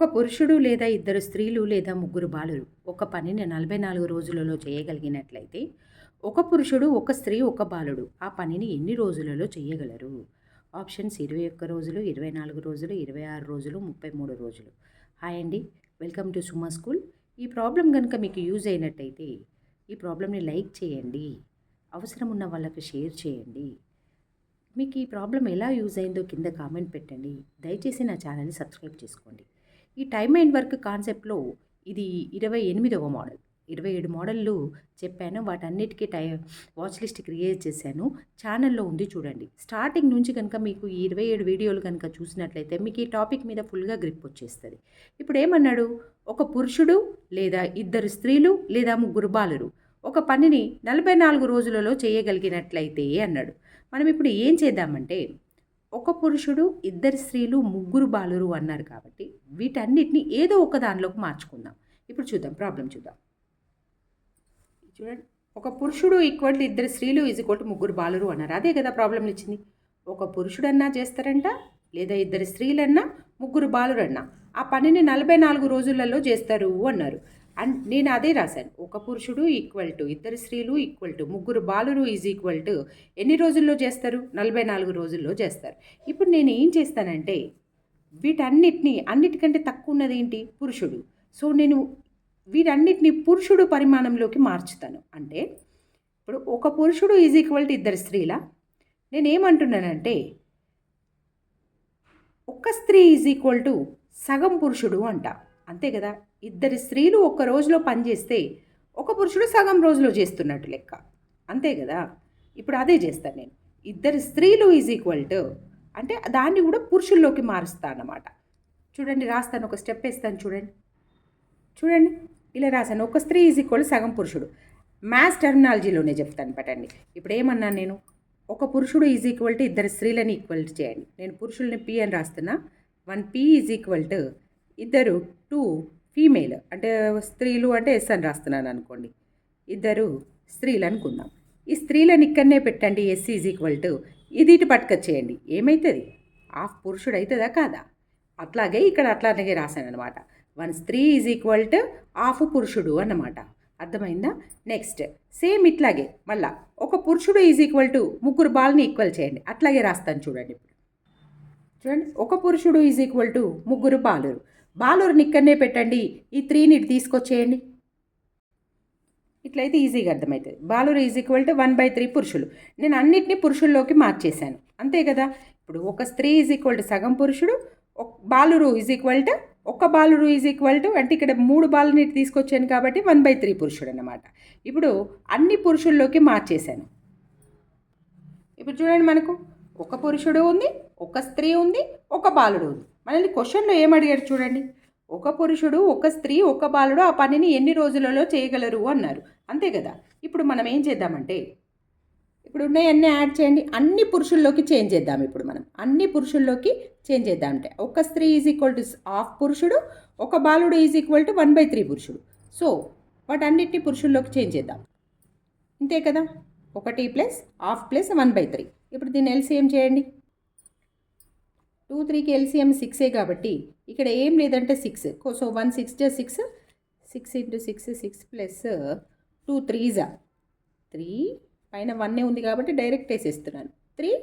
ఒక పురుషుడు లేదా ఇద్దరు స్త్రీలు లేదా ముగ్గురు బాలురు ఒక పనిని నలభై నాలుగు రోజులలో చేయగలిగినట్లయితే ఒక పురుషుడు ఒక స్త్రీ ఒక బాలుడు ఆ పనిని ఎన్ని రోజులలో చేయగలరు? ఆప్షన్స్ ఇరవై ఒక్క రోజులు ఇరవై నాలుగు రోజులు ఇరవై ఆరు రోజులు ముప్పై మూడు రోజులు. హాయ్ అండి. Welcome to Suma school. ఈ ప్రాబ్లం కనుక మీకు యూజ్ అయినట్టయితే ఈ ప్రాబ్లమ్ని లైక్ చేయండి. అవసరం ఉన్న వాళ్ళకి షేర్ చేయండి. మీకు ఈ ప్రాబ్లం ఎలా యూజ్ అయిందో కింద కామెంట్ పెట్టండి. దయచేసి నా ఛానల్ని సబ్స్క్రైబ్ చేసుకోండి. ఈ టైమ్ అండ్ వర్క్ కాన్సెప్ట్లో ఇది ఇరవై ఎనిమిదవ మోడల్. ఇరవై ఏడు మోడళ్ళు చెప్పాను. వాటన్నిటికీ టై వాచ్ లిస్ట్ క్రియేట్ చేశాను. ఛానల్లో ఉంది చూడండి. స్టార్టింగ్ నుంచి కనుక మీకు ఈ ఇరవై ఏడు వీడియోలు కనుక చూసినట్లయితే మీకు ఈ టాపిక్ మీద ఫుల్గా గ్రిప్ వచ్చేస్తుంది. ఇప్పుడు ఏమన్నాడు? ఒక పురుషుడు లేదా ఇద్దరు స్త్రీలు లేదా ముగ్గురు బాలురు ఒక పనిని నలభై నాలుగు రోజులలో చేయగలిగినట్లయితే అన్నాడు. మనం ఇప్పుడు ఏం చేద్దామంటే ఒక పురుషుడు ఇద్దరు స్త్రీలు ముగ్గురు బాలురు అన్నారు కాబట్టి వీటన్నిటిని ఏదో ఒక దానిలోకి మార్చుకుందాం. ఇప్పుడు చూద్దాం ప్రాబ్లం చూద్దాం. చూడండి ఒక పురుషుడు ఈక్వల్ ఇద్దరు స్త్రీలు ఈజ్ ఈక్వల్ ముగ్గురు బాలురు అన్నారు. అదే కదా ప్రాబ్లం ఇచ్చింది. ఒక పురుషుడన్నా చేస్తారంట లేదా ఇద్దరు స్త్రీలన్నా ముగ్గురు బాలురన్నా. ఆ పనిని నలభై నాలుగు రోజులలో చేస్తారు అన్నారు. అండ్ నేను అదే రాశాను. ఒక పురుషుడు ఈక్వల్ టు ఇద్దరు స్త్రీలు ఈక్వల్ టు ముగ్గురు బాలురు ఈజ్ ఈక్వల్ టు ఎన్ని రోజుల్లో చేస్తారు? నలభై నాలుగు రోజుల్లో చేస్తారు. ఇప్పుడు నేను ఏం చేస్తానంటే వీటన్నిటిని అన్నిటికంటే తక్కువ ఉన్నది ఏంటి? పురుషుడు. సో నేను వీటన్నిటిని పురుషుడు పరిమాణంలోకి మార్చుతాను. అంటే ఇప్పుడు ఒక పురుషుడు ఈజ్ ఈక్వల్ టు ఇద్దరు స్త్రీల? నేనేమంటున్నానంటే ఒక స్త్రీ ఈజ్ ఈక్వల్ టు సగం పురుషుడు అంట. అంతే కదా? ఇద్దరు స్త్రీలు ఒక్క రోజులో పనిచేస్తే ఒక పురుషుడు సగం రోజులో చేస్తున్నట్టు లెక్క. అంతే కదా? ఇప్పుడు అదే చేస్తాను నేను. ఇద్దరు స్త్రీలు ఈజ్ ఈక్వల్ టు అంటే దాన్ని కూడా పురుషుల్లోకి మారుస్తాను అన్నమాట చూడండి రాస్తాను ఒక స్టెప్ వేస్తాను చూడండి. చూడండి ఇలా రాశాను. ఒక స్త్రీ ఈజ్ ఈక్వల్ సగం పురుషుడు. మ్యాథ్స్ టెర్మినాలజీలోనే చెప్తాను పటండి. ఇప్పుడు ఏమన్నాను నేను? ఒక పురుషుడు ఈజ్ ఈక్వల్ టు ఇద్దరు స్త్రీలని ఈక్వల్ చేయండి. నేను పురుషుల్ని పి అని రాస్తున్నా. One P is equal to ఇద్దరు టూ ఫీమేల్ అంటే స్త్రీలు అంటే ఎస్ అని రాస్తున్నాను అనుకోండి. ఇద్దరు స్త్రీలు అనుకుందాం. ఈ స్త్రీలను ఇక్కడనే పెట్టండి. ఎస్ ఈజ్ ఈక్వల్ టు ఇది ఇటు పట్టుకొచ్చేయండి. ఏమవుతుంది హాఫ్ పురుషుడు అవుతుందా కాదా? అట్లాగే ఇక్కడ అట్లాగే రాశాను అనమాట వన్ స్త్రీ ఈజ్ ఈక్వల్ టు హాఫ్ పురుషుడు అన్నమాట. అర్థమైందా? నెక్స్ట్ సేమ్ ఇట్లాగే మళ్ళా ఒక పురుషుడు ఈజ్ ఈక్వల్ టు ముగ్గురు బాల్ని ఈక్వల్ చేయండి. అట్లాగే రాస్తాను చూడండి ఇప్పుడు. చూడండి ఒక పురుషుడు ఈజ్ ఈక్వల్ టు ముగ్గురు బాలురు. బాలురుని ఇక్కడనే పెట్టండి. ఈ త్రీని ఇటు తీసుకొచ్చేయండి. ఇట్లయితే ఈజీగా అర్థమవుతుంది. బాలురు is equal to one by three పురుషులు. నేను అన్నిటినీ పురుషుల్లోకి మార్చేశాను. అంతే కదా? ఇప్పుడు ఒక స్త్రీ ఈజ్ ఈక్వల్ టు సగం పురుషుడు ఒక బాలురు ఈజ్ ఈక్వల్ టు ఒక్క బాలురు ఈజ్ ఈక్వల్ టు అంటే ఇక్కడ మూడు బాలుని తీసుకొచ్చాను కాబట్టి వన్ బై త్రీ పురుషుడు అనమాట ఇప్పుడు అన్ని పురుషుల్లోకి మార్చేశాను. ఇప్పుడు చూడండి మనకు. ఒక పురుషుడు ఉంది ఒక స్త్రీ ఉంది ఒక బాలుడు ఉంది. మనల్ని క్వశ్చన్లో ఏం అడిగారు చూడండి? ఒక పురుషుడు ఒక స్త్రీ ఒక బాలుడు ఆ పనిని ఎన్ని రోజులలో చేయగలరు అన్నారు. అంతే కదా? ఇప్పుడు మనం ఏం చేద్దామంటే ఇప్పుడు ఉన్నాయన్నీ యాడ్ చేయండి. అన్ని పురుషుల్లోకి చేంజ్ చేద్దాం ఇప్పుడు మనం. అన్ని పురుషుల్లోకి చేంజ్ చేద్దాం అంటే ఒక స్త్రీ ఈజ్ ఈక్వల్ టు హాఫ్ పురుషుడు ఒక బాలుడు is equal to one by three పురుషుడు. సో వాటన్నిటిని పురుషుల్లోకి చేంజ్ చేద్దాం. అంతే కదా? ఒకటి plus half plus one by three ఇప్పుడు దీన్ని ఎల్సీఎం చేయండి? టూ త్రీకి ఎల్సిఎం సిక్సే కాబట్టి ఇక్కడ ఏం లేదంటే సిక్స్ సో వన్ సిక్స్ జా six six into six six plus two త్రీజా three పైన వన్నే ఉంది కాబట్టి డైరెక్ట్ వేసేస్తున్నాను. త్రీ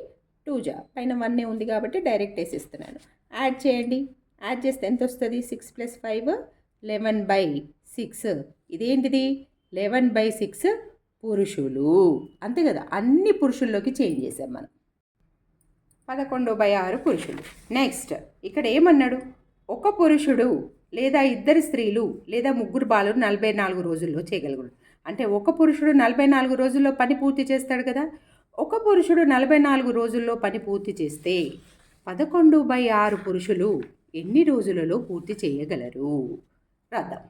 టూ జా. పైన వన్నే ఉంది కాబట్టి డైరెక్ట్ వేసేస్తున్నాను. యాడ్ చేయండి. యాడ్ చేస్తే ఎంత వస్తుంది? Six plus five eleven by six ఇదేంటిది? లెవెన్ బై సిక్స్ పురుషులు. అంతే కదా? అన్ని పురుషుల్లోకి చేంజ్ చేసాం మనం. పదకొండు బై ఆరు పురుషులు. నెక్స్ట్ ఇక్కడ ఏమన్నాడు? ఒక పురుషుడు లేదా ఇద్దరు స్త్రీలు లేదా ముగ్గురు బాలు నలభై నాలుగు రోజుల్లో చేయగలుగుడు అంటే ఒక పురుషుడు నలభై నాలుగు రోజుల్లో పని పూర్తి చేస్తాడు కదా? ఒక పురుషుడు నలభై నాలుగు రోజుల్లో పని పూర్తి చేస్తే పదకొండు బై ఆరు పురుషులు ఎన్ని రోజులలో పూర్తి చేయగలరు? రాద్దాం.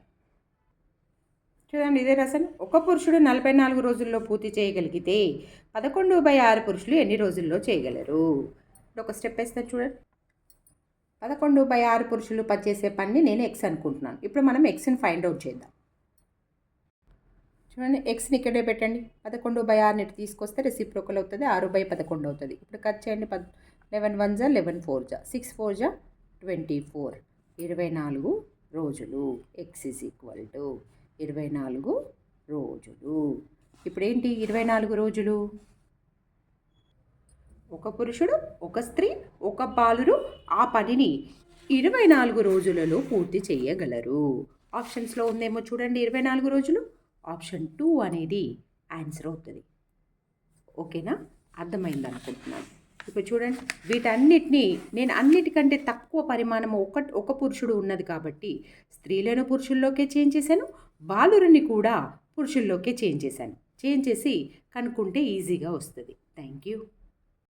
చూడండి ఇదే రసం ఒక పురుషుడు నలభై నాలుగు రోజుల్లో పూర్తి చేయగలిగితే పదకొండు బై ఆరు పురుషులు ఎన్ని రోజుల్లో చేయగలరు? ఇప్పుడు ఒక స్టెప్ వేస్తాను చూడండి. పదకొండు బై ఆరు పురుషులు పనిచేసే పని నేను ఎక్స్ అనుకుంటున్నాను. ఇప్పుడు మనం ఎక్స్ని ఫైండ్ అవుట్ చేద్దాం. చూడండి ఎక్స్ని ఇక్కడే పెట్టండి. పదకొండు బై ఆరుని ఇటు తీసుకొస్తే రెసిప్రోకల్ అవుతుంది ఆరు బై పదకొండు అవుతుంది. ఇప్పుడు కట్ చేయండి పద్ లెవెన్ వన్ జా లెవెన్ ఫోర్ జా? సిక్స్ ఫోర్ జా? ట్వంటీ ఫోర్ ఇరవై నాలుగు రోజులు. ఎక్స్ ఇస్ ఈక్వల్ టు ఇరవై నాలుగు రోజులు. ఇప్పుడేంటి ఇరవై నాలుగు రోజులు? ఒక పురుషుడు ఒక స్త్రీ ఒక బాలురు ఆ పనిని ఇరవై నాలుగు రోజులలో పూర్తి చేయగలరు. ఆప్షన్స్లో ఉందేమో చూడండి ఇరవై నాలుగు రోజులు. ఆప్షన్ టూ అనేది ఆన్సర్ అవుతుంది. ఓకేనా? అర్థమైంది అనుకుంటున్నాను. ఇప్పుడు చూడండి వీటన్నిటినీ నేను అన్నిటికంటే తక్కువ పరిమాణం ఒక ఒక పురుషుడు ఉన్నది కాబట్టి స్త్రీలను పురుషుల్లోకే చేంజ్ చేశాను బాలురిని కూడా పురుషుల్లోకే చేంజ్ చేశాను. చేంజ్ చేసి కనుక్కుంటే ఈజీగా వస్తుంది. Thank you.